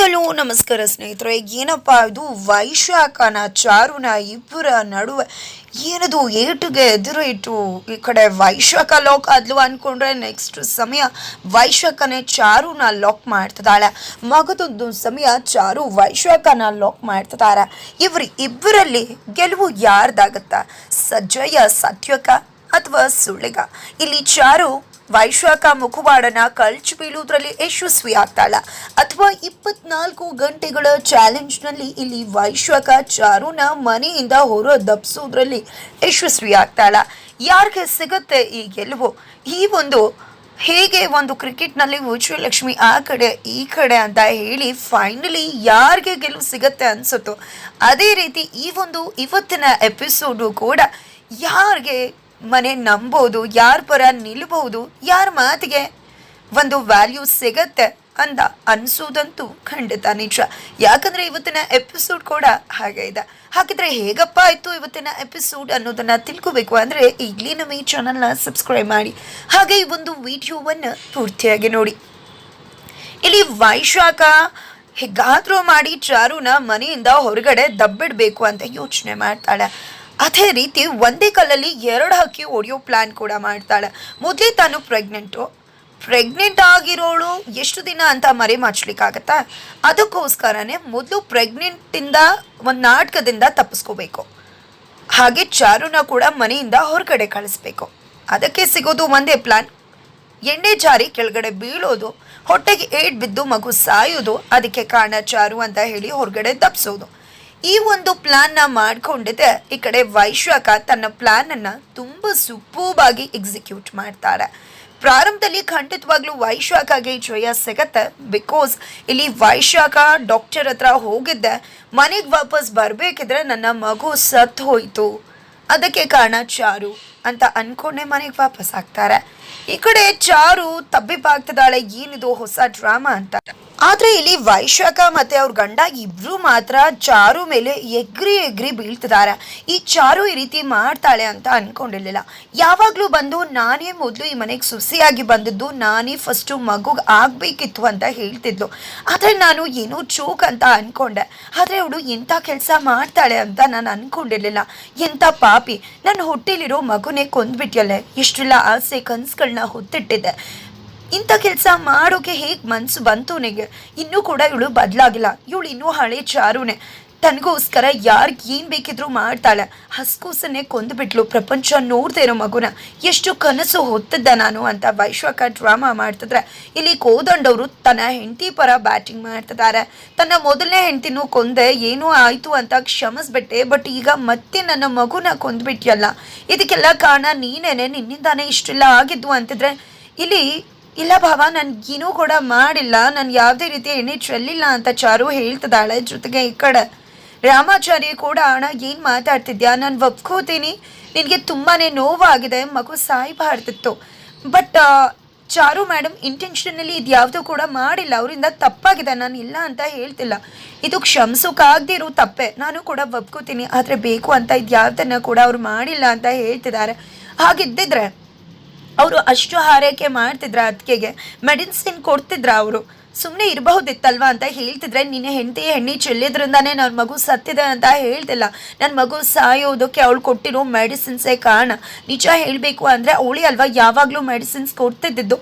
Hello ನಮಸ್ಕಾರ ಸ್ನೇಹಿತರೆ, ಏನಪ್ಪ ಇದು ವೈಶಾಖನ ಚಾರುನ ಇಬ್ಬರ ನಡುವೆ ಏನದು ಏಟಿಗೆ ಎದುರು ಇಟ್ಟು ಈ ಕಡೆ ವೈಶಾಖ ಲಾಕ್ ಆದ್ಲು ಅನ್ಕೊಂಡ್ರೆ ನೆಕ್ಸ್ಟ್ ಸಮಯ ವೈಶಾಖನೇ ಚಾರುನ ಲಾಕ್ ಮಾಡ್ತಿದ್ದಾಳೆ. ಮಗದೊಂದು ಸಮಯ ಚಾರು ವೈಶಾಖನ ಲಾಕ್ ಮಾಡ್ತಿದ್ದಾರೆ. ಇವ್ರ ಇಬ್ಬರಲ್ಲಿ ಗೆಲುವು ಯಾರ್ದಾಗತ್ತ? ಸಜ್ಜಯ ಸತ್ಯಕ ಅಥವಾ ಸುಳ್ಳಿಗ? ಇಲ್ಲಿ ಚಾರು ವೈಶಾಖ ಮುಖವಾಡನ ಕಳ್ಚಿ ಬೀಳುವುದರಲ್ಲಿ ಯಶಸ್ವಿ ಆಗ್ತಾಳ. ಅಥವಾ ಇಪ್ಪತ್ನಾಲ್ಕು ಗಂಟೆಗಳ ಚಾಲೆಂಜ್ನಲ್ಲಿ ಇಲ್ಲಿ ವೈಶಾಖ ಚಾರುನ ಮನೆಯಿಂದ ಹೊರ ದಬ್ಸೋದ್ರಲ್ಲಿ ಯಶಸ್ವಿ ಆಗ್ತಾಳ. ಯಾರಿಗೆ ಸಿಗುತ್ತೆ ಈ ಗೆಲುವು? ಈ ಒಂದು ಹೇಗೆ ಒಂದು ಕ್ರಿಕೆಟ್ನಲ್ಲಿ ವಿಜಯಲಕ್ಷ್ಮಿ ಆ ಕಡೆ, ಈ ಕಡೆ ಅಂತ ಹೇಳಿ ಫೈನಲಿ ಯಾರಿಗೆ ಗೆಲುವು ಸಿಗತ್ತೆ ಅನ್ಸುತ್ತೋ, ಅದೇ ರೀತಿ ಈ ಒಂದು ಇವತ್ತಿನ ಎಪಿಸೋಡು ಕೂಡ ಯಾರಿಗೆ ಮನೆ ನಂಬೋದು, ಯಾರ ಪರ ನಿಲ್ಬಹುದು ಯಾರ ಮಾತಿಗೆ? ಒಂದು ವ್ಯಾಲ್ಯೂ ಸಿಗತ್ತೆ ಅಂದ ಅನ್ಸೋದಂತೂ ಖಂಡಿತ ನಿಜ. ಯಾಕಂದ್ರೆ ಇವತ್ತಿನ ಎಪಿಸೋಡ್ ಕೂಡ ಹಾಗೆ ಇದೆ. ಹಾಗಿದ್ರೆ ಹೇಗಪ್ಪ ಆಯ್ತು ಇವತ್ತಿನ ಎಪಿಸೋಡ್ ಅನ್ನೋದನ್ನ ತಿಳ್ಕೊಬೇಕು ಅಂದ್ರೆ ಈಗಲೇ ನಮ್ಮ ಈ ಚಾನಲ್ನ ಸಬ್ಸ್ಕ್ರೈಬ್ ಮಾಡಿ. ಹಾಗೆ ಈ ಒಂದು ವಿಡಿಯೋವನ್ನು ಪೂರ್ತಿಯಾಗಿ ನೋಡಿ. ಇಲ್ಲಿ ವೈಶಾಖ ಹೇಗಾದ್ರೂ ಮಾಡಿ ಚಾರುನ ಮನೆಯಿಂದ ಹೊರಗಡೆ ದಬ್ಬಿಡ್ಬೇಕು ಅಂತ ಯೋಚನೆ ಮಾಡ್ತಾಳೆ. ಅದೇ ರೀತಿ ಒಂದೇ ಕಾಲಲ್ಲಿ ಎರಡು ಹಕ್ಕಿ ಒಡೆಯೋ ಪ್ಲಾನ್ ಕೂಡ ಮಾಡ್ತಾಳೆ. ಮೊದಲೇ ತಾನು ಪ್ರೆಗ್ನೆಂಟು ಪ್ರೆಗ್ನೆಂಟ್ ಆಗಿರೋಳು ಎಷ್ಟು ದಿನ ಅಂತ ಮರೆ ಮಚ್ಚಲಿಕ್ಕಾಗತ್ತಾ ಅದಕ್ಕೋಸ್ಕರನೇ ಮೊದಲು ಪ್ರೆಗ್ನೆಂಟಿಂದ ಒಂದು ನಾಟಕದಿಂದ ತಪ್ಪಿಸ್ಕೋಬೇಕು. ಹಾಗೆ ಚಾರುನ ಕೂಡ ಮನೆಯಿಂದ ಹೊರಗಡೆ ಕಳಿಸ್ಬೇಕು. ಅದಕ್ಕೆ ಸಿಗೋದು ಒಂದೇ ಪ್ಲಾನ್ ಎಣ್ಣೆ ಜಾರಿ ಕೆಳಗಡೆ ಬೀಳೋದು, ಹೊಟ್ಟೆಗೆ ಏಟ್ ಬಿದ್ದು ಮಗು ಸಾಯೋದು, ಅದಕ್ಕೆ ಕಾರಣ ಚಾರು ಅಂತ ಹೇಳಿ ಹೊರಗಡೆ ದಬ್ಸೋದು ಈ ಒಂದು ಪ್ಲಾನ್ನ ಮಾಡ್ಕೊಂಡಿದ್ದೆ ಈ ಕಡೆ ವೈಶಾಖ ತನ್ನ ಪ್ಲಾನನ್ನು ತುಂಬ ಸುಪೂಬಾಗಿ ಎಕ್ಸಿಕ್ಯೂಟ್ ಮಾಡ್ತಾರೆ. ಪ್ರಾರಂಭದಲ್ಲಿ ಖಂಡಿತವಾಗ್ಲೂ ವೈಶಾಖಗೆ ಜಯ ಸಿಗತ್ತೆ ಬಿಕಾಸ್ ಇಲ್ಲಿ ವೈಶಾಖ ಡಾಕ್ಟರ್ ಹತ್ರ ಹೋಗಿದ್ದೆ. ಮನೆಗೆ ವಾಪಸ್ ಬರಬೇಕಿದ್ರೆ ನನ್ನ ಮಗು ಸತ್ತು ಹೋಯಿತು. ಅದಕ್ಕೆ ಕಾರಣ ಚಾರು. ಅಂತ ಅನ್ಕೊಂಡೆ ಮನೆಗೆ ವಾಪಸ್ ಆಗ್ತಾರೆ. ಈ ಕಡೆ ಚಾರು ತಬ್ಬಿಬ್ಬಾಗ್ತಿದ್ದಾಳೆ ಏನಿದು ಹೊಸ ಡ್ರಾಮಾ ಅಂತ. ಆದ್ರೆ ಇಲ್ಲಿ ವೈಶಾಖ ಮತ್ತೆ ಅವ್ರ ಗಂಡ ಇಬ್ರು ಮಾತ್ರ ಚಾರು ಮೇಲೆ ಎಗ್ರಿ ಎಗ್ರಿ ಬೀಳ್ತಿದ್ದಾರೆ. ಈ ಚಾರು ಈ ರೀತಿ ಮಾಡ್ತಾಳೆ ಅಂತ ಅನ್ಕೊಂಡಿರ್ಲಿಲ್ಲ. ಯಾವಾಗ್ಲೂ ಬಂದು ನಾನೇ ಮೊದಲು ಈ ಮನೆಗೆ ಸುಸಿಯಾಗಿ ಬಂದದ್ದು, ನಾನೇ ಫಸ್ಟು ಮಗುಗೆ ಆಗ್ಬೇಕಿತ್ತು ಅಂತ ಹೇಳ್ತಿದ್ಲು. ಆದ್ರೆ ನಾನು ಏನೋ ಚೂಕ್ ಅಂತ ಅನ್ಕೊಂಡೆ. ಆದ್ರೆ ಅವಳು ಎಂಥ ಕೆಲಸ ಮಾಡ್ತಾಳೆ ಅಂತ ನಾನು ಅನ್ಕೊಂಡಿರ್ಲಿಲ್ಲ. ಎಂಥ ಪಾಪಿ. ನನ್ನ ಹೊಟ್ಟೆಲಿರೋ ಮಗುನೇ ಕೊಂದ್ಬಿಟ್ಯಲ್ಲ? ಇಷ್ಟೆಲ್ಲ ಆಸೆ ಕನ್ಸುಗಳನ್ನ ಹೊತ್ತಿಟ್ಟಿದೆ. ಇಂಥ ಕೆಲಸ ಮಾಡೋಕೆ ಹೇಗೆ ಮನಸ್ಸು ಬಂತು ನಿಗೆ ಇನ್ನೂ ಕೂಡ ಇವಳು ಬದಲಾಗಿಲ್ಲ. ಇವಳು ಇನ್ನೂ ಹಳೆ ಚಾರುನೆ. ತನಗೋಸ್ಕರ ಯಾರಿಗೆ ಏನು ಬೇಕಿದ್ರೂ ಮಾಡ್ತಾಳೆ. ಹಸ್ಕೂಸನ್ನೇ ಕೊಂದುಬಿಟ್ಲು. ಪ್ರಪಂಚ ನೋಡ್ದೇ ಇರೋ ಮಗುನ ಎಷ್ಟು ಕನಸು ಹೊತ್ತಿದ್ದ ನಾನು ಅಂತ ವೈಶ್ವಕ ಡ್ರಾಮಾ ಮಾಡ್ತಿದ್ರೆ. ಇಲ್ಲಿ ಕೋದಂಡವರು ತನ್ನ ಹೆಂಡತಿ ಪರ ಬ್ಯಾಟಿಂಗ್ ಮಾಡ್ತಿದ್ದಾರೆ. ತನ್ನ ಮೊದಲನೇ ಹೆಂಡತಿನೂ ಕೊಂದೆ ಏನೂ ಆಯಿತು ಅಂತ ಕ್ಷಮಿಸ್ಬಿಟ್ಟೆ. ಬಟ್ ಈಗ ಮತ್ತೆ ನನ್ನ ಮಗುನ ಕೊಂದ್ಬಿಟ್ಯಲ್ಲ. ಇದಕ್ಕೆಲ್ಲ ಕಾರಣ ನೀನೇನೆ? ನಿನ್ನಿಂದಾನೇ ಇಷ್ಟೆಲ್ಲ ಆಗಿದ್ದು ಅಂತಿದ್ರೆ? ಇಲ್ಲಿ, ಇಲ್ಲ ಭಾವ ಏನೂ ಕೂಡ ಮಾಡಿಲ್ಲ. ನಾನು ಯಾವುದೇ ರೀತಿ ಎಣ್ಣೆ ಚೆಲ್ಲಿಲ್ಲ ಅಂತ ಚಾರು ಹೇಳ್ತಿದ್ದಾಳೆ ಜೊತೆಗೆ ಈ ಕಡೆ. ರಾಮಾಚಾರ್ಯ ಕೂಡ ಅಣ್ಣ ಏನು ಮಾತಾಡ್ತಿದ್ಯಾ? ನಾನು ಒಪ್ಕೋತೀನಿ. ನಿನಗೆ ತುಂಬಾ ನೋವಾಗಿದೆ, ಮಗು ಸಾಯ್ಬಾರ್ದಿತ್ತು. ಬಟ್ ಚಾರು ಮೇಡಮ್ ಇಂಟೆನ್ಷನಲ್ಲಿ ಇದು ಯಾವುದೂ ಕೂಡ ಮಾಡಿಲ್ಲ. ಅವರಿಂದ ತಪ್ಪಾಗಿದೆ, ನಾನು ಇಲ್ಲ ಅಂತ ಹೇಳ್ತಿಲ್ಲ. ಇದು ಕ್ಷಮಿಸೋಕ್ಕಾಗದೇ ಇರೋ ತಪ್ಪೆ. ನಾನು ಕೂಡ ಒಪ್ಕೋತೀನಿ. ಆದರೆ ಬೇಕು ಅಂತ ಇದು ಯಾವುದನ್ನು ಕೂಡ ಅವ್ರು ಮಾಡಿಲ್ಲ ಅಂತ ಹೇಳ್ತಿದ್ದಾರೆ. ಹಾಗಿದ್ದಿದ್ರೆ, ಅವರು ಅಷ್ಟು ಹಾರೈಕೆ ಮಾಡ್ತಿದ್ರ ಅದಕ್ಕೆಗೆ ಮೆಡಿಸಿನ್ ಕೊಡ್ತಿದ್ರ ಅವರು? ಸುಮ್ಮನೆ ಇರಬಹುದಿತ್ತಲ್ವಾ ಅಂತ ಹೇಳ್ತಿದ್ರೆ, ನಿನ್ನೆ ಹೆಂಡತಿ ಹೆಣ್ಣಿ ಚೆಲ್ಲಿದ್ರಿಂದಾನೇ ನನ್ನ ಮಗು ಸತ್ತಿದೆ ಅಂತ ಹೇಳ್ತಿಲ್ಲ. ನನ್ನ ಮಗು ಸಾಯೋದಕ್ಕೆ ಅವಳು ಕೊಟ್ಟಿರೋ ಮೆಡಿಸಿನ್ಸೇ ಕಾರಣ. ನಿಜ ಹೇಳಬೇಕು ಅಂದರೆ, ಅವಳಿ ಅಲ್ವಾ ಯಾವಾಗಲೂ ಮೆಡಿಸಿನ್ಸ್ ಕೊಡ್ತಿದ್ದಿದ್ದು?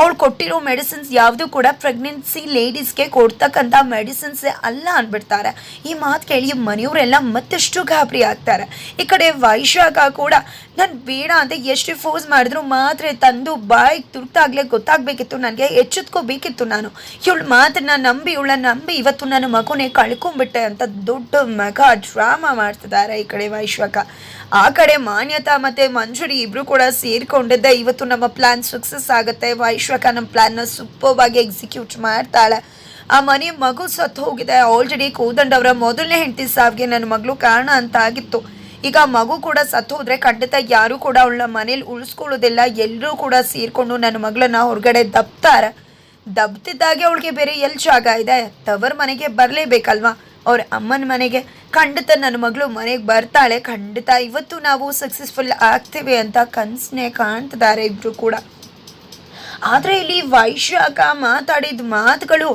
ಅವಳು ಕೊಟ್ಟಿರೋ ಮೆಡಿಸಿನ್ಸ್ ಯಾವುದು ಕೂಡ ಪ್ರೆಗ್ನೆನ್ಸಿ ಲೇಡೀಸ್ಗೆ ಕೊಡ್ತಕ್ಕಂಥ ಮೆಡಿಸಿನ್ಸೇ ಅಲ್ಲ ಅಂದ್ಬಿಡ್ತಾರೆ. ಈ ಮಾತು ಕೇಳಿ ಮನೆಯವರೆಲ್ಲ ಮತ್ತಷ್ಟು ಗಾಬರಿ ಆಗ್ತಾರೆ. ಈ ಕಡೆ ವೈಶಾಖ ಕೂಡ, ನಾನು ಬೇಡ ಅಂತ ಎಷ್ಟು ಫೋಸ್ ಮಾಡಿದ್ರು ಮಾತ್ರೆ ತಂದು ಬಾಯಿಗೆ ತುರ್ತಾಗ್ಲೇ ಗೊತ್ತಾಗಬೇಕಿತ್ತು, ನನಗೆ ಎಚ್ಚೆತ್ಕೋಬೇಕಿತ್ತು ನಾನು. ಇವಳು ಮಾತನ್ನ ನಂಬಿ, ಇವಳನ್ನ ನಂಬಿ ಇವತ್ತು ನನ್ನ ಮಗುನೇ ಕಳ್ಕೊಂಬಿಟ್ಟೆ ಅಂತ ದೊಡ್ಡ ಮಗ ಡ್ರಾಮಾ ಮಾಡ್ತಿದ್ದಾರೆ ಈ ಕಡೆ ವೈಶ್ವಕ ಆ ಕಡೆ ಮಾನ್ಯತಾ ಮತ್ತು ಮಂಜುರಿ ಇಬ್ಬರು ಕೂಡ ಸೇರಿಕೊಂಡಿದ್ದೆ. ಇವತ್ತು ನಮ್ಮ ಪ್ಲ್ಯಾನ್ ಸಕ್ಸಸ್ ಆಗುತ್ತೆ. ವೈಶ್ವಕ ನಮ್ಮ ಪ್ಲಾನ್ನ ಸೂಪರ್ ಆಗಿ ಎಕ್ಸಿಕ್ಯೂಟ್ ಮಾಡ್ತಾಳೆ. ಆ ಮನೆ ಮಗು ಸತ್ತು ಹೋಗಿದೆ. ಆಲ್ರೆಡಿ ಕೋದಂಡ್ ಅವರ ಮೊದಲನೇ ಹೆಂಡತಿ ಸಾವಿಗೆ ನನ್ನ ಮಗಳು ಕಾರಣ ಅಂತ ಆಗಿತ್ತು ಈಗ ಮಗು ಕೂಡ ಸತ್ತು ಹೋದರೆ ಖಂಡಿತ ಯಾರು ಕೂಡ ಅವಳ ಮನೇಲಿ ಉಳಿಸ್ಕೊಳ್ಳೋದಿಲ್ಲ. ಎಲ್ಲರೂ ಕೂಡ ಸೇರ್ಕೊಂಡು ನನ್ನ ಮಗಳನ್ನ ಹೊರಗಡೆ ದಬ್ತಾರೆ. ದಬ್ತಿದ್ದಾಗೆ ಅವಳಿಗೆ ಬೇರೆ ಎಲ್ಲಿ ಜಾಗ ಇದೆ? ತವರ್ ಮನೆಗೆ ಬರಲೇಬೇಕಲ್ವಾ? ಅವ್ರ ಅಮ್ಮನ ಮನೆಗೆ. ಖಂಡಿತ ನನ್ನ ಮಗಳು ಮನೆಗೆ ಬರ್ತಾಳೆ. ಖಂಡಿತ ಇವತ್ತು ನಾವು ಸಕ್ಸಸ್ಫುಲ್ ಆಗ್ತೇವೆ ಅಂತ ಕನ್ಸನ್ನೇ ಕಾಣ್ತಿದ್ದಾರೆ ಇಬ್ರು ಕೂಡ. ಆದರೆ ಇಲ್ಲಿ ವೈಶಾಖ ಮಾತಾಡಿದ ಮಾತುಗಳು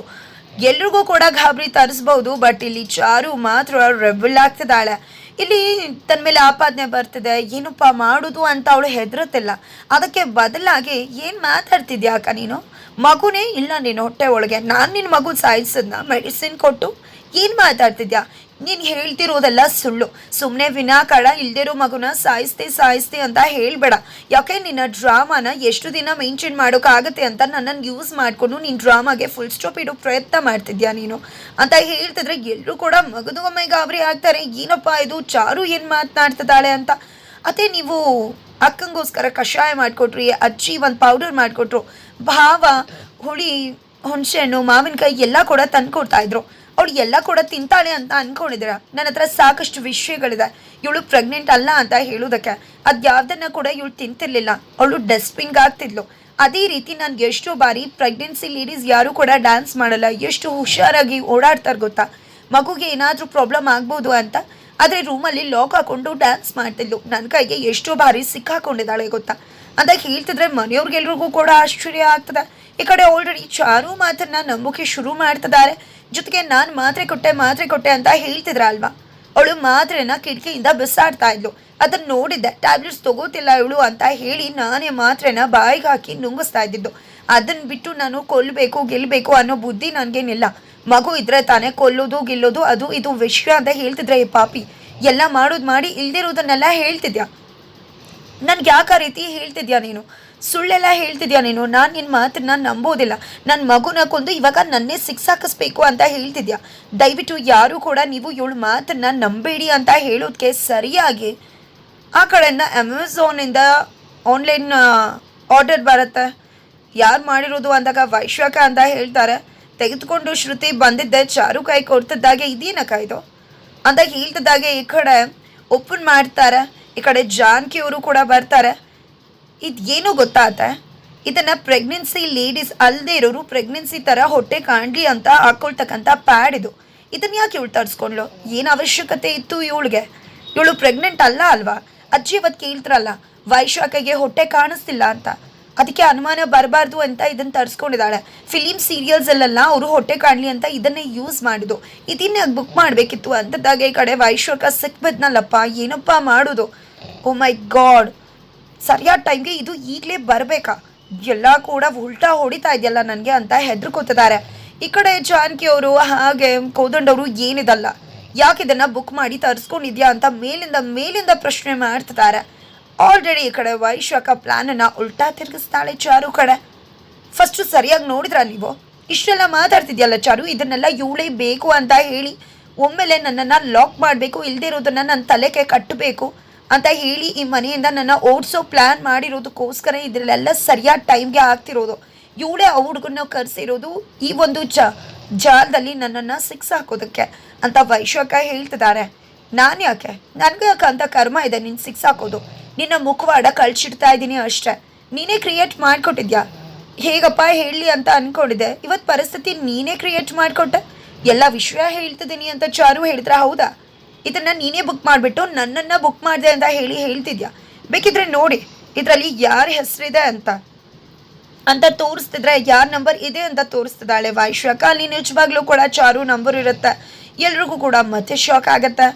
ಎಲ್ರಿಗೂ ಕೂಡ ಗಾಬರಿ ತರಿಸ್ಬೋದು ಬಟ್ ಇಲ್ಲಿ ಚಾರು ಮಾತ್ರ ರೆಬಲ್ ಆಗ್ತಿದ್ದಾಳೆ. ಇಲ್ಲಿ ತನ್ನ ಮೇಲೆ ಆಪಾದನೆ ಬರ್ತಿದೆ, ಏನಪ್ಪ ಮಾಡೋದು ಅಂತ ಅವಳು ಹೆದರುತ್ತಿಲ್ಲ ಅದಕ್ಕೆ ಬದಲಾಗಿ ಏನು ಮಾತಾಡ್ತಿದ್ಯಾ ಅಕ್ಕ ನೀನು? ಮಗುನೇ ಇಲ್ಲ ನೀನು ಹೊಟ್ಟೆ ಒಳಗೆ. ನಾನು ನಿನ್ನ ಮಗು ಸಾಯಿಸದ್ನ ಮೆಡಿಸಿನ್ ಕೊಟ್ಟು ಏನು ಮಾತಾಡ್ತಿದ್ಯಾ? ನೀನು ಹೇಳ್ತಿರೋದೆಲ್ಲ ಸುಳ್ಳು. ಸುಮ್ಮನೆ ವಿನಾಕಾಳ ಇಲ್ದಿರೋ ಮಗುನ ಸಾಯಿಸ್ತೆ ಸಾಯಿಸ್ತೆ ಅಂತ ಹೇಳ್ಬೇಡ. ಯಾಕೆ ನಿನ್ನ ಡ್ರಾಮಾನ ಎಷ್ಟು ದಿನ ಮೇಂಟೈನ್ ಮಾಡೋಕ್ಕಾಗತ್ತೆ ಅಂತ ನನ್ನನ್ನು ಯೂಸ್ ಮಾಡಿಕೊಂಡು ನಿನ್ನ ಡ್ರಾಮಾಗೆ ಫುಲ್ ಸ್ಟಾಪ್ ಇಡೋ ಪ್ರಯತ್ನ ಮಾಡ್ತಿದ್ಯಾ ನೀನು? ಅಂತ ಹೇಳ್ತಿದ್ರೆ ಎಲ್ಲರೂ ಕೂಡ ಮಗದು ಒಮ್ಮೆ ಗಾಬರಿ ಆಗ್ತಾರೆ. ಏನಪ್ಪ ಇದು? ಚಾರು ಏನು ಮಾತನಾಡ್ತಿದ್ದಾಳೆ ಅಂತ. ಅದೇ ನೀವು ಅಕ್ಕಂಗೋಸ್ಕರ ಕಷಾಯ ಮಾಡಿಕೊಟ್ರಿ, ಅಜ್ಜಿ ಒಂದು ಪೌಡರ್ ಮಾಡಿಕೊಟ್ರು. ಭಾವ, ಹುಳಿ, ಹುಣಸೆಹಣ್ಣು, ಮಾವಿನಕಾಯಿ ಎಲ್ಲ ಕೂಡ ತಂದು ಇದ್ರು. ಅವಳು ಎಲ್ಲ ಕೂಡ ತಿಂತಾಳೆ ಅಂತ ಅನ್ಕೊಂಡಿದ್ದೀರ? ನನ್ನ ಹತ್ರ ಸಾಕಷ್ಟು ವಿಷಯಗಳಿದೆ. ಇವಳು ಪ್ರೆಗ್ನೆಂಟ್ ಅಲ್ಲ ಅಂತ ಹೇಳೋದಕ್ಕೆ. ಅದ್ಯಾವ್ದನ್ನ ಕೂಡ ಇವಳು ತಿಂತಿರ್ಲಿಲ್ಲ. ಅವಳು ಡಸ್ಟ್ಬಿನ್ಗೆ ಆಗ್ತಿದ್ಲು ಅದೇ ರೀತಿ ನನ್ಗೆ ಎಷ್ಟೋ ಬಾರಿ ಪ್ರೆಗ್ನೆನ್ಸಿ ಲೇಡೀಸ್ ಯಾರು ಕೂಡ ಡ್ಯಾನ್ಸ್ ಮಾಡಲ್ಲ. ಎಷ್ಟು ಹುಷಾರಾಗಿ ಓಡಾಡ್ತಾರೆ ಗೊತ್ತಾ? ಮಗುಗೆ ಏನಾದರೂ ಪ್ರಾಬ್ಲಮ್ ಆಗ್ಬೋದು ಅಂತ. ಆದರೆ ರೂಮಲ್ಲಿ ಲಾಕ್ ಹಾಕೊಂಡು ಡ್ಯಾನ್ಸ್ ಮಾಡ್ತಿದ್ಲು. ನನ್ನ ಕೈಗೆ ಎಷ್ಟೋ ಬಾರಿ ಸಿಕ್ಕಾಕೊಂಡಿದ್ದಾಳೆ ಗೊತ್ತಾ? ಅಂತ ಹೇಳ್ತಿದ್ರೆ ಮನೆಯವ್ರಿಗೆಲ್ರಿಗೂ ಕೂಡ ಆಶ್ಚರ್ಯ ಆಗ್ತದೆ. ಈ ಕಡೆ ಆಲ್ರೆಡಿ ಚಾರು ಮಾತನ್ನ ನಂಬೋಕೆ ಶುರು ಮಾಡ್ತಿದ್ದಾರೆ. ಜೊತೆಗೆ ನಾನು ಮಾತ್ರೆ ಕೊಟ್ಟೆ ಮಾತ್ರೆ ಕೊಟ್ಟೆ ಅಂತ ಹೇಳ್ತಿದ್ರ ಅಲ್ವಾ ಅವಳು ಮಾತ್ರೆನ ಕಿಟಕಿಯಿಂದ ಬಿಸಾಡ್ತಾ ಇದ್ಲು. ಅದನ್ನ ನೋಡಿದ್ದೆ ಟ್ಯಾಬ್ಲೆಟ್ಸ್ ತಗೋತಿಲ್ಲ ಇವಳು ಅಂತ ಹೇಳಿ ನಾನೇ ಮಾತ್ರೆನ ಬಾಯಿಗೆ ಹಾಕಿ ನುಂಗಿಸ್ತಾ ಇದ್ದಿದ್ದು. ಅದನ್ನ ಬಿಟ್ಟು ನಾನು ಕೊಲ್ಲಬೇಕು ಗೆಲ್ಲಬೇಕು ಅನ್ನೋ ಬುದ್ಧಿ ನನಗೇನಿಲ್ಲ. ಮಗು ಇದ್ರೆ ತಾನೇ ಕೊಲ್ಲೋದು, ಗೆಲ್ಲೋದು, ಅದು ಇದು ವಿಷಯ ಅಂತ ಹೇಳ್ತಿದ್ರೆ ಈ ಪಾಪಿ. ಎಲ್ಲ ಮಾಡೋದು ಮಾಡಿ ಇಲ್ದಿರೋದನ್ನೆಲ್ಲ ಹೇಳ್ತಿದ್ಯಾ? ನನ್ಗೆ ಯಾಕೆ ರೀತಿ ಹೇಳ್ತಿದ್ಯಾ ನೀನು? ಸುಳ್ಳೆಲ್ಲ ಹೇಳ್ತಿದ್ಯಾ ನೀನು? ನಾನು ನಿನ್ನ ಮಾತನ್ನ ನಂಬೋದಿಲ್ಲ ನನ್ನ ಮಗುನ ಕೊಂದು ಇವಾಗ ನನ್ನೇ ಸಿಕ್ಸಾಕಿಸ್ಬೇಕು ಅಂತ ಹೇಳ್ತಿದ್ಯಾ? ದಯವಿಟ್ಟು ಯಾರು ಕೂಡ ನೀವು ಇವಳು ಮಾತನ್ನ ನಂಬೇಡಿ ಅಂತ ಹೇಳೋದಕ್ಕೆ ಸರಿಯಾಗಿ. ಆ ಕಡೆಯಿಂದ ಅಮೆಝಾನಿಂದ ಆನ್ಲೈನ್ ಆರ್ಡರ್ ಬರುತ್ತೆ. ಯಾರು ಮಾಡಿರೋದು ಅಂದಾಗ ವೈಶ್ವಕ ಅಂತ ಹೇಳ್ತಾರೆ. ತೆಗೆದುಕೊಂಡು ಶ್ರುತಿ ಬಂದಿದ್ದೆ, ಚಾರು ಕೈ ಕೊಡ್ತಿದ್ದಾಗೆ ಇದೇನಕ್ಕ ಇದು ಅಂತ ಹೇಳ್ತಿದ್ದಾಗೆ ಈ ಕಡೆ ಓಪನ್ ಮಾಡ್ತಾರೆ. ಈ ಕಡೆ ಜಾನ್ಕಿಯವರು ಕೂಡ ಬರ್ತಾರೆ. ಇದು ಏನು ಗೊತ್ತಾತೆ ಇದನ್ನು ಪ್ರೆಗ್ನೆನ್ಸಿ ಲೇಡೀಸ್ ಅಲ್ಲದೆ ಇರೋರು ಪ್ರೆಗ್ನೆನ್ಸಿ ಥರ ಹೊಟ್ಟೆ ಕಾಣ್ಲಿ ಅಂತ ಹಾಕೊಳ್ತಕ್ಕಂಥ ಪ್ಯಾಡ್ ಇದು. ಇದನ್ನು ಯಾಕೆ ಇವಳು ತರಿಸ್ಕೊಂಡ್ಳು? ಏನು ಅವಶ್ಯಕತೆ ಇತ್ತು ಇವಳಿಗೆ? ಇವಳು ಪ್ರೆಗ್ನೆಂಟ್ ಅಲ್ಲ ಅಲ್ವಾ? ಅಜ್ಜಿ ಇವತ್ತು ಕೇಳ್ತಾರಲ್ಲ, ವೈಶಾಖಗೆ ಹೊಟ್ಟೆ ಕಾಣಿಸ್ತಿಲ್ಲ ಅಂತ. ಅದಕ್ಕೆ ಅನುಮಾನ ಬರಬಾರ್ದು ಅಂತ ಇದನ್ನು ತರಿಸ್ಕೊಂಡಿದ್ದಾಳೆ. ಫಿಲಿಮ್ ಸೀರಿಯಲ್ಸಲ್ಲೆಲ್ಲ ಅವರು ಹೊಟ್ಟೆ ಕಾಣಲಿ ಅಂತ ಇದನ್ನೇ ಯೂಸ್ ಮಾಡಿದ್ದು. ಇದನ್ನ ಬುಕ್ ಮಾಡಬೇಕಿತ್ತು ಅಂತದಾಗ ಈ ಕಡೆ ವೈಶ್ವಕ ಸಿಕ್ಬಿದ್ನಲ್ಲಪ್ಪ ಏನಪ್ಪ ಮಾಡೋದು? ಓ ಮೈ ಗಾಡ್ ಸರಿಯಾದ ಟೈಮ್ಗೆ ಇದು ಈಗಲೇ ಬರಬೇಕಾ? ಎಲ್ಲ ಕೂಡ ಉಲ್ಟಾ ಹೊಡಿತಾ ಇದೆಯಲ್ಲ ನನಗೆ ಅಂತ ಹೆದರ್ಕೋತಿದ್ದಾರೆ. ಈ ಕಡೆ ಜಾನಕಿ ಅವರು ಹಾಗೆ ಕೋದಂಡವರು ಏನಿದಲ್ಲ. ಯಾಕೆ ಇದನ್ನ ಬುಕ್ ಮಾಡಿ ತರಿಸ್ಕೊಂಡಿದ್ಯಾ ಅಂತ ಮೇಲಿಂದ ಮೇಲಿಂದ ಪ್ರಶ್ನೆ ಮಾಡ್ತಿದ್ದಾರೆ. ಆಲ್ರೆಡಿ ಈ ಕಡೆ ವೈಶಾಖ ಪ್ಲಾನನ್ನ ಉಲ್ಟಾ ತಿರುಗಿಸ್ತಾಳೆ ಚಾರು ಕಡೆ. ಫಸ್ಟು ಸರಿಯಾಗಿ ನೋಡಿದ್ರ ನೀವು? ಇಷ್ಟೆಲ್ಲ ಮಾತಾಡ್ತಿದ್ಯಲ್ಲ ಚಾರು? ಇದನ್ನೆಲ್ಲ ಇವಳೇ ಬೇಕು ಅಂತ ಹೇಳಿ ಒಮ್ಮೆಲೆ ನನ್ನನ್ನು ಲಾಕ್ ಮಾಡಬೇಕು ಇಲ್ಲದೇ ಇರೋದನ್ನು ನನ್ನ ತಲೆಗೆ ಕಟ್ಟಬೇಕು. ಅಂತ ಹೇಳಿ ಈ ಮನೆಯಿಂದ ನನ್ನ ಓಡಿಸೋ ಪ್ಲ್ಯಾನ್ ಮಾಡಿರೋದಕ್ಕೋಸ್ಕರ ಇದರಲ್ಲೆಲ್ಲ ಸರಿಯಾದ ಟೈಮ್ಗೆ ಆಗ್ತಿರೋದು. ಇವಳೇ ಆ ಹುಡುಗನ್ನ ಕರೆಸಿರೋದು ಈ ಒಂದು ಜ, ಜಾಲದಲ್ಲಿ ನನ್ನನ್ನು ಸಿಕ್ಸ್ ಹಾಕೋದಕ್ಕೆ ಅಂತ ವೈಶ್ವಕ ಹೇಳ್ತಿದ್ದಾರೆ ನಾನು ಯಾಕೆ? ನನಗೆ ಯಾಕೆ ಅಂತ ಕರ್ಮ ಇದೆ ನಿನ್ನ ಸಿಕ್ಸ್ ಹಾಕೋದು. ನಿನ್ನ ಮುಖವಾಡ ಕಳ್ಸಿಡ್ತಾ ಇದ್ದೀನಿ ಅಷ್ಟೇ. ನೀನೇ ಕ್ರಿಯೇಟ್ ಮಾಡಿಕೊಟ್ಟಿದ್ಯಾ? ಹೇಗಪ್ಪ ಹೇಳಲಿ ಅಂತ ಅನ್ಕೊಂಡಿದ್ದೆ. ಇವತ್ತು ಪರಿಸ್ಥಿತಿ ನೀನೇ ಕ್ರಿಯೇಟ್ ಮಾಡಿಕೊಟ್ಟೆ? ಎಲ್ಲ ವಿಷಯ ಹೇಳ್ತಿದ್ದೀನಿ ಅಂತ ಚಾರು ಹೇಳಿದ್ರೆ ಹೌದಾ? ಇದನ್ನ ನೀನೇ ಬುಕ್ ಮಾಡಿಬಿಟ್ಟು ನನ್ನನ್ನು ಬುಕ್ ಮಾಡಿದೆ ಅಂತ ಹೇಳಿ ಹೇಳ್ತಿದ್ಯಾ? ಬೇಕಿದ್ರೆ ನೋಡಿ, ಇದರಲ್ಲಿ ಯಾರ ಹೆಸರಿದೆ ಅಂತ. ಅಂತ ತೋರಿಸ್ತಿದ್ರೆ ಯಾರ ನಂಬರ್ ಇದೆ ಅಂತ ತೋರಿಸ್ತಿದ್ದಾಳೆ. ವೈಶ್ವಕ ಅಲ್ಲಿ ನಿಜವಾಗ್ಲೂ ಕೂಡ ಚಾರು ನಂಬರ್ ಇರುತ್ತೆ. ಎಲ್ರಿಗೂ ಕೂಡ ಮತ್ತೆ ಶಾಕ್ ಆಗತ್ತೆ.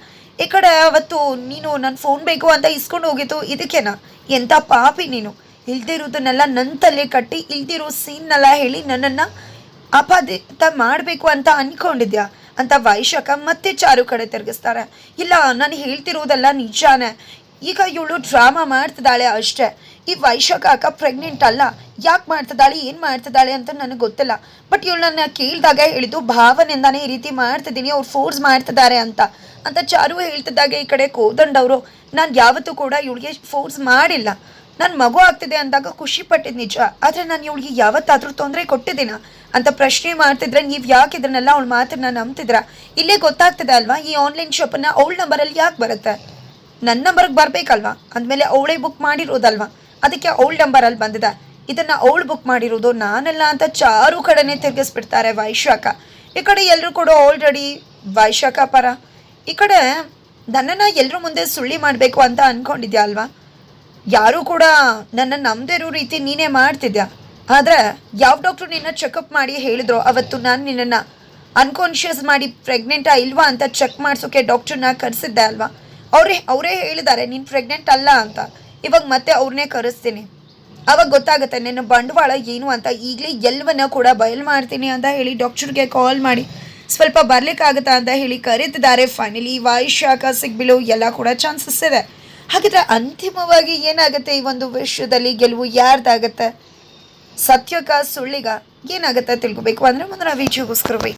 ಈ ಕಡೆ ಅವತ್ತು ನೀನು ನನ್ನ ಫೋನ್ ಬೇಕು ಅಂತ ಇಸ್ಕೊಂಡು ಹೋಗಿತ್ತು ಇದಕ್ಕೇನಾ? ಎಂಥ ಪಾಪಿ ನೀನು. ಇಲ್ದಿರೋದನ್ನೆಲ್ಲ ನನ್ನ ತಲೆ ಕಟ್ಟಿ, ಇಲ್ದಿರೋ ಸೀನ್ನೆಲ್ಲ ಹೇಳಿ ನನ್ನನ್ನು ಅಪಾದಿತ ಮಾಡಬೇಕು ಅಂತ ಅನ್ಕೊಂಡಿದ್ಯಾ? ಅಂತ ವೈಶಾಖ ಮತ್ತೆ ಚಾರು ಕಡೆ ತಿರುಗಿಸ್ತಾರೆ. ಇಲ್ಲ, ನಾನು ಹೇಳ್ತಿರೋದೆಲ್ಲ ನಿಜಾನೇ. ಈಗ ಇವಳು ಡ್ರಾಮಾ ಮಾಡ್ತಿದ್ದಾಳೆ ಅಷ್ಟೇ. ಈ ವೈಶಾಖ ಅಕ್ಕ ಪ್ರೆಗ್ನೆಂಟ್ ಅಲ್ಲ. ಯಾಕೆ ಮಾಡ್ತಿದ್ದಾಳೆ, ಏನು ಮಾಡ್ತಿದ್ದಾಳೆ ಅಂತ ನನಗೆ ಗೊತ್ತಿಲ್ಲ. ಬಟ್ ಇವಳು ನನ್ನ ಕೇಳಿದಾಗ ಹೇಳಿದ್ದು ಭಾವನೆಯಿಂದಾನೇ ಈ ರೀತಿ ಮಾಡ್ತಿದ್ದೀನಿ, ಅವ್ರು ಫೋರ್ಸ್ ಮಾಡ್ತಿದ್ದಾರೆ ಅಂತ. ಅಂತ ಚಾರು ಹೇಳ್ತಿದ್ದಾಗ ಈ ಕಡೆ ಕೋದಂಡವರು, ನಾನು ಯಾವತ್ತೂ ಕೂಡ ಇವಳಿಗೆ ಫೋರ್ಸ್ ಮಾಡಿಲ್ಲ. ನನ್ನ ಮಗು ಆಗ್ತಿದೆ ಅಂದಾಗ ಖುಷಿ ಪಟ್ಟಿದ್ದು ನಿಜ. ಆದರೆ ನಾನು ಇವಳಿಗೆ ಯಾವತ್ತಾದ್ರೂ ತೊಂದರೆ ಕೊಟ್ಟಿದ್ದೀನ? ಅಂತ ಪ್ರಶ್ನೆ ಮಾಡ್ತಿದ್ರೆ ನೀವು ಯಾಕೆ ಇದನ್ನೆಲ್ಲ ಅವಳ ಮಾತನ್ನ ನಂಬ್ತಿದ್ರ? ಇಲ್ಲೇ ಗೊತ್ತಾಗ್ತದೆ ಅಲ್ವಾ? ಈ ಆನ್ಲೈನ್ ಶಾಪನ್ನು ಅವಳ ನಂಬರಲ್ಲಿ ಯಾಕೆ ಬರುತ್ತೆ? ನನ್ನ ನಂಬರ್ಗೆ ಬರಬೇಕಲ್ವಾ? ಅಂದಮೇಲೆ ಅವಳೇ ಬುಕ್ ಮಾಡಿರೋದಲ್ವಾ? ಅದಕ್ಕೆ ಅವಳ ನಂಬರಲ್ಲಿ ಬಂದಿದೆ. ಇದನ್ನ ಅವಳು ಬುಕ್ ಮಾಡಿರೋದು ನಾನಲ್ಲ ಅಂತ ಚಾರು ಕಡೆನೇ ತಿರ್ಗಿಸ್ಬಿಡ್ತಾರೆ ವೈಶಾಖ. ಈ ಕಡೆ ಎಲ್ಲರೂ ಕೂಡ ಆಲ್ರೆಡಿ ವೈಶಾಖ ಪರ. ಈ ಕಡೆ ನನ್ನನ್ನು ಎಲ್ಲರೂ ಮುಂದೆ ಸುಳ್ಳಿ ಮಾಡಬೇಕು ಅಂತ ಅನ್ಕೊಂಡಿದ್ಯಾ ಅಲ್ವಾ? ಯಾರೂ ಕೂಡ ನನ್ನ ನಂಬದೇ ಇರೋ ರೀತಿ ನೀನೇ ಮಾಡ್ತಿದ್ಯಾ? ಆದರೆ ಯಾವ ಡಾಕ್ಟ್ರು ನಿನ್ನ ಚೆಕಪ್ ಮಾಡಿ ಹೇಳಿದ್ರು ಅವತ್ತು ನಾನು ನಿನ್ನನ್ನು ಅನ್ಕಾನ್ಷಿಯಸ್ ಮಾಡಿ ಪ್ರೆಗ್ನೆಂಟಾ ಇಲ್ವಾ ಅಂತ ಚೆಕ್ ಮಾಡಿಸೋಕೆ ಡಾಕ್ಟ್ರನ್ನ ಕರೆಸಿದ್ದೆ ಅಲ್ವಾ? ಅವರೇ ಅವರೇ ಹೇಳಿದ್ದಾರೆ ನೀನು ಪ್ರೆಗ್ನೆಂಟ್ ಅಲ್ಲ ಅಂತ. ಇವಾಗ ಮತ್ತೆ ಅವ್ರನ್ನೇ ಕರೆಸ್ತೀನಿ. ಅವಾಗ ಗೊತ್ತಾಗುತ್ತೆ, ನಿನ್ನ ಬಂಡವಾಳ ಏನು ಅಂತ. ಈಗಲೇ ಎಲ್ಲವನ್ನ ಕೂಡ ಬಯಲು ಮಾಡ್ತೀನಿ ಅಂತ ಹೇಳಿ ಡಾಕ್ಟ್ರಿಗೆ ಕಾಲ್ ಮಾಡಿ. ಸ್ವಲ್ಪ ಬರಲಿಕ್ಕಾಗತ್ತಾ ಅಂತ ಹೇಳಿ ಕರೀತಿದ್ದಾರೆ. ಫೈನಲಿ ವಾಯುಶಾಖ ಸಿಗ್ಬಿಳು ಎಲ್ಲ ಕೂಡ ಚಾನ್ಸಸ್ ಇದೆ. ಹಾಗಿದ್ರೆ ಅಂತಿಮವಾಗಿ ಏನಾಗುತ್ತೆ ಈ ಒಂದು ವಿಷಯದಲ್ಲಿ ಗೆಲುವು ಯಾರ್ದಾಗತ್ತೆ? ಸತ್ಯಕ ಸುಳ್ಳಿಗ ಏನಾಗುತ್ತೆ ತಿಳ್ಕೊಬೇಕು? ಅಂದರೆ ಮುಂದಿನ ವಿಡಿಯೋಗೋಸ್ಕರ